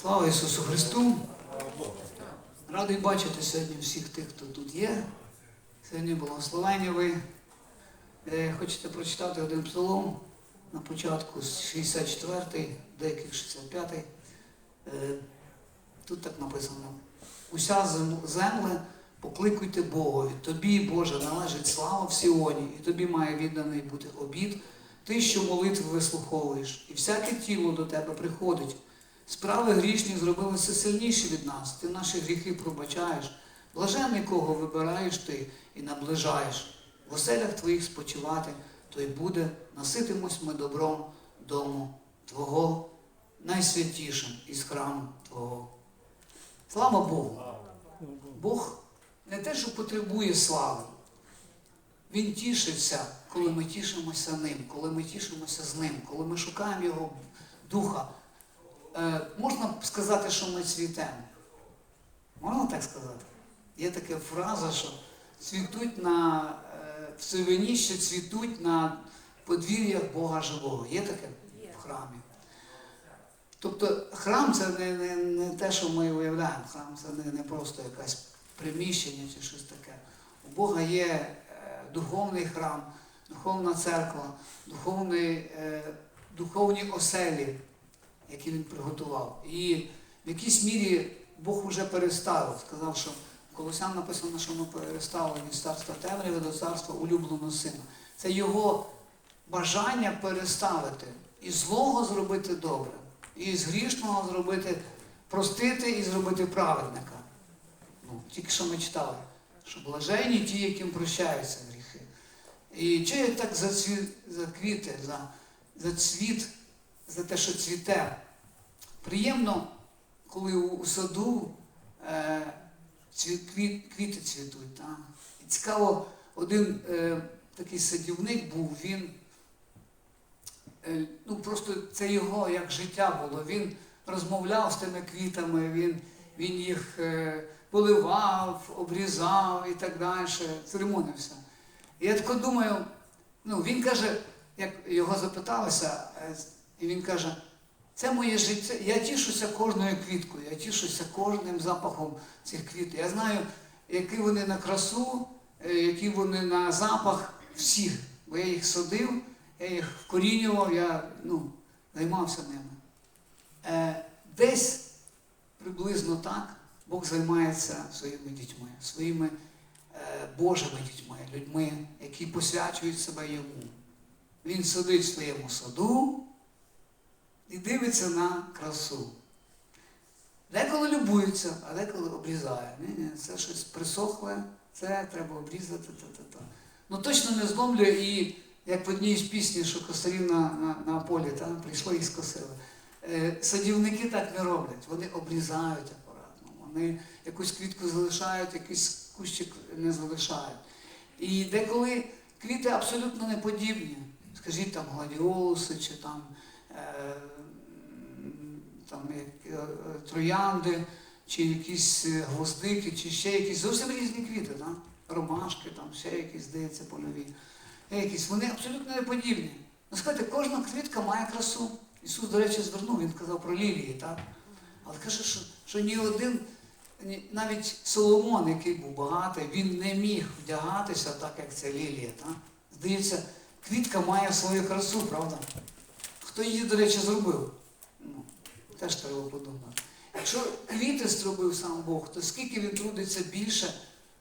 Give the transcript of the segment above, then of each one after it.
Слава Ісусу Христу! Радий бачити сьогодні всіх тих, хто тут є. Сьогодні благословення ви. Е, Хочете прочитати один псалом на початку 64-й, деяких 65-й. Е, Тут так написано. Уся зем- земле покликуйте Богові. Тобі, Боже, належить слава в Сіоні, і тобі має відданий бути обід. Ти, що молитви вислуховуєш, і всяке тіло до тебе приходить. Справи грішні зробилися сильніші від нас. Ти наші гріхи пробачаєш. Блажений, кого вибираєш ти і наближаєш. В оселях твоїх спочивати, то й буде, наситимось ми добром дому Твого, найсвятішим із храму Твого. Слава Богу! Бог не те, що потребує слави. Він тішиться, коли ми тішимося ним, коли ми тішимося з ним, коли ми шукаємо Його духа. Е, можна сказати, що ми цвітемо. Можна так сказати? Є така фраза, що цвітуть на е, в сивині, що цвітуть на подвір'ях Бога живого. Є таке в храмі. Тобто храм це не, не, не те, що ми уявляємо. Храм це не, не просто якесь приміщення чи щось таке. У Бога є е, духовний храм, духовна церква, духовний, е, духовні оселі, які він приготував. І в якійсь мірі Бог вже переставив. Сказав, що Колосян написано, що ми переставили від царства темряви до царства улюбленого сина. Це його бажання переставити і злого зробити добре, і з грішного зробити, простити і зробити праведника. Ну, тільки що ми читали, що блаженні ті, яким прощаються гріхи. І чи так зацві... заквіти, за, за цвіт, за те, що цвіте. Приємно, коли у, саду е, квіти цвітуть. Та? І цікаво, один е, такий садівник був, він е, ну просто це його як життя було. Він розмовляв з тими квітами, він, він їх е, поливав, обрізав і так далі, церемонився. І я тако думаю, ну він каже, як його запиталися, е, і він каже, це моє життя. Я тішуся кожною квіткою, я тішуся кожним запахом цих квітів. Я знаю, які вони на красу, е, які вони на запах всіх. Бо я їх садив, я їх вкорінював, я ну, займався ними. Е, десь приблизно так Бог займається своїми дітьми, своїми е, Божими дітьми, людьми, які посвячують себе йому. Він сидить в своєму саду і дивиться на красу. Деколи любується, а деколи обрізає. Ні, ні, це щось присохле, це треба обрізати. Та-та-та. Ну точно не зломлює і як в одній з пісні, що косарів на, на, полі та, прийшло і скосили. Е, садівники так не роблять, вони обрізають акуратно, вони якусь квітку залишають, якийсь кущик не залишають. І деколи квіти абсолютно не подібні. Скажіть там гладіолуси чи там, там як, е, троянди, чи якісь е, гвоздики, чи ще якісь зовсім різні квіти, так? ромашки, там ще якісь, здається, польові. Якісь, вони абсолютно не подібні. Ну, сказати, кожна квітка має красу. Ісус, до речі, звернув, він казав про лілії, так? Але каже, що, що ні один, навіть Соломон, який був багатий, він не міг вдягатися так, як ця лілія. Так? Здається, квітка має свою красу, правда? Хто її, до речі, зробив? Ну, теж треба подумати. Якщо квіти зробив сам Бог, то скільки він трудиться більше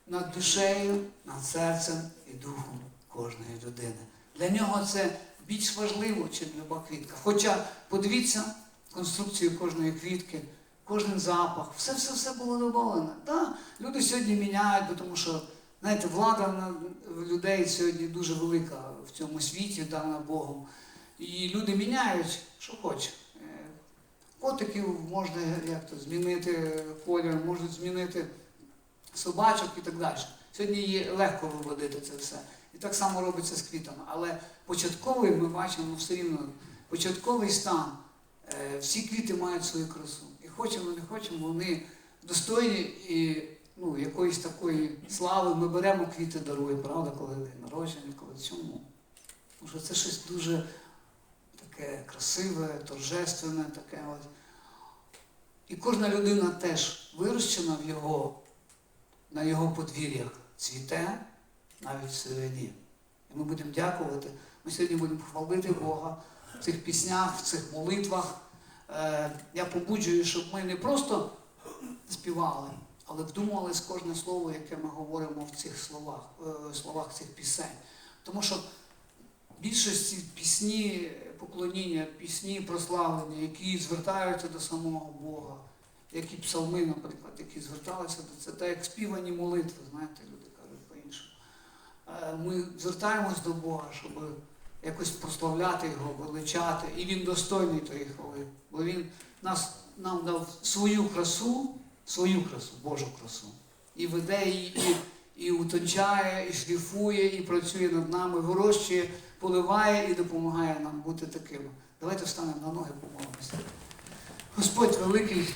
над душею, над серцем і духом кожної людини. Для нього це більш важливо, ніж люба квітка. Хоча подивіться конструкцію кожної квітки, кожен запах, все-все-все було додано. Да, люди сьогодні міняють, тому що, знаєте, влада людей сьогодні дуже велика в цьому світі, дана Богом. І люди міняють, що хочуть. Е, Котиків можна як то, змінити колір, можуть змінити собачок і так далі. Сьогодні її легко виводити це все. І так само робиться з квітами. Але початковий ми бачимо все рівно, початковий стан. Е, Всі квіти мають свою красу. І хочемо, не хочемо, вони достойні і ну, якоїсь такої слави. Ми беремо квіти, даруємо, правда, коли день народження, коли чому? Тому що це щось дуже таке красиве, торжественне, таке от. І кожна людина теж вирощена в його, на його подвір'ях, цвіте навіть всередині. І ми будемо дякувати. Ми сьогодні будемо хвалити Бога в цих піснях, в цих молитвах. Е, я побуджую, щоб ми не просто співали, але вдумувались кожне слово, яке ми говоримо в цих словах, е, словах цих пісень. Тому що більшості пісні поклоніння, пісні прославлення, які звертаються до самого Бога, які псалми, наприклад, які зверталися до це, так як співані молитви, знаєте, люди кажуть по-іншому. Е, Ми звертаємось до Бога, щоб якось прославляти Його, величати, і Він достойний тої хвали, бо Він нас, нам дав свою красу, свою красу, Божу красу. І веде її, і утончає, і шліфує, і працює над нами, вирощує, поливає і допомагає нам бути такими. Давайте встанемо на ноги, помолимося. Господь великий.